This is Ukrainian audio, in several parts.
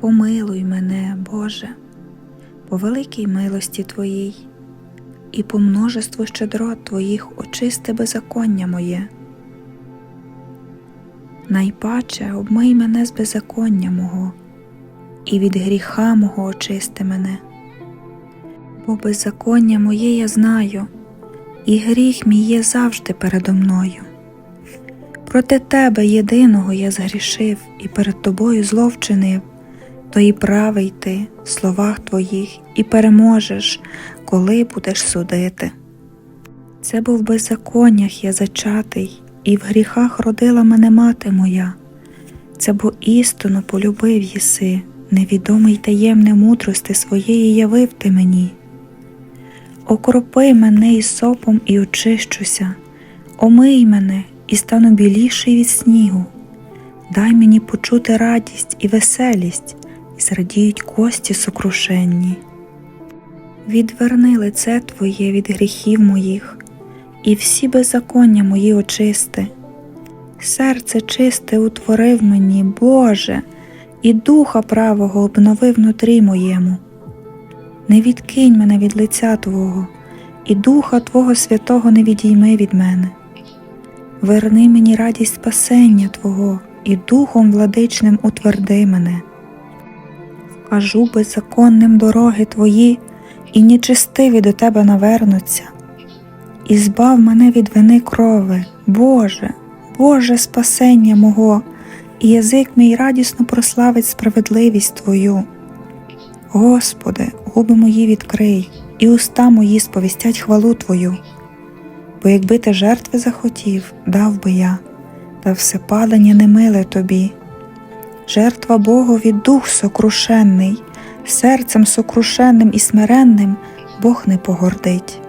Помилуй мене, Боже, по великій милості Твоїй, і по множеству щедрот Твоїх очисти беззаконня моє. Найпаче обмий мене з беззаконня мого, і від гріха мого очисти мене. Бо беззаконня моє я знаю, і гріх мій є завжди передо мною. Проти тебе єдиного я згрішив і перед тобою зло вчинив, то і правий ти в словах твоїх, і переможеш, коли будеш судити. Це був беззаконнях я зачатий, і в гріхах родила мене мати моя. Це бо істину полюбив єси, невідомий таємне мудрости своєї явив ти мені. Окропи мене із сопом і очищуся, омий мене і стану біліший від снігу. Дай мені почути радість і веселість, зрадіють кості сокрушенні. Відверни лице Твоє від гріхів моїх, і всі беззаконня мої очисти. Серце чисте утворив мені, Боже, і духа правого обнови внутрі моєму. Не відкинь мене від лиця Твого, і Духа Твого Святого не відійми від мене. Верни мені радість спасення Твого, і Духом владичним утверди мене. Вкажу беззаконним дороги Твої, і нечестиві до Тебе навернуться. І збав мене від вини крови, Боже, Боже спасення мого, і язик мій радісно прославить справедливість Твою. Господи, губи мої відкрий, і уста мої сповістять хвалу Твою. Бо якби ти жертви захотів, дав би я, та всепалення не миле тобі. Жертва Богові дух сокрушенний, серцем сокрушенним і смиренним Бог не погордить.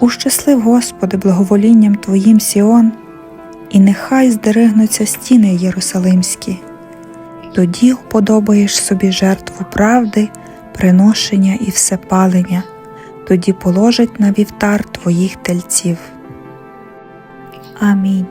Ущаслив, Господи, благоволінням Твоїм Сіон, і нехай здеригнуться стіни Єрусалимські. Тоді уподобаєш собі жертву правди, приношення і всепалення, тоді положить на вівтар твоїх тельців. Амінь.